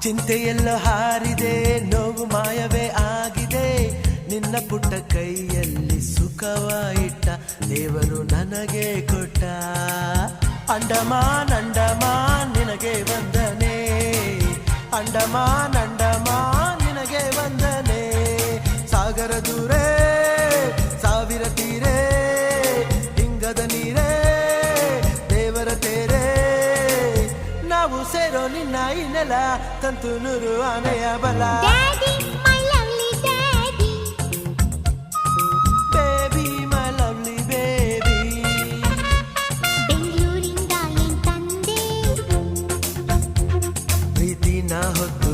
ಚಿತೆಯೆಲ್ಲೋ ಹಾರಿದೆ, ನೋವು ಮಾಯವೇ ಆಗಿದೆ. ನಿನ್ನ ಪುಟ್ಟ ಕೈಯಲ್ಲಿ ಸುಖವ ಇಟ್ಟ ದೇವರು ನನಗೆ ಕೊಟ್ಟ. ಅಂಡಮಾನ್ ಅಂಡಮಾನ್, ನಿನಗೆ ವಂದನೆ. ಅಂಡಮಾನ್ ಅಂಡಮಾನ್, ನಿನಗೆ ವಂದನೆ. ಸಾಗರ ದೂರೇ చూసేరో నిన్న ఈ నెల. తంతు నురు అనే అబలా నా హొద్దు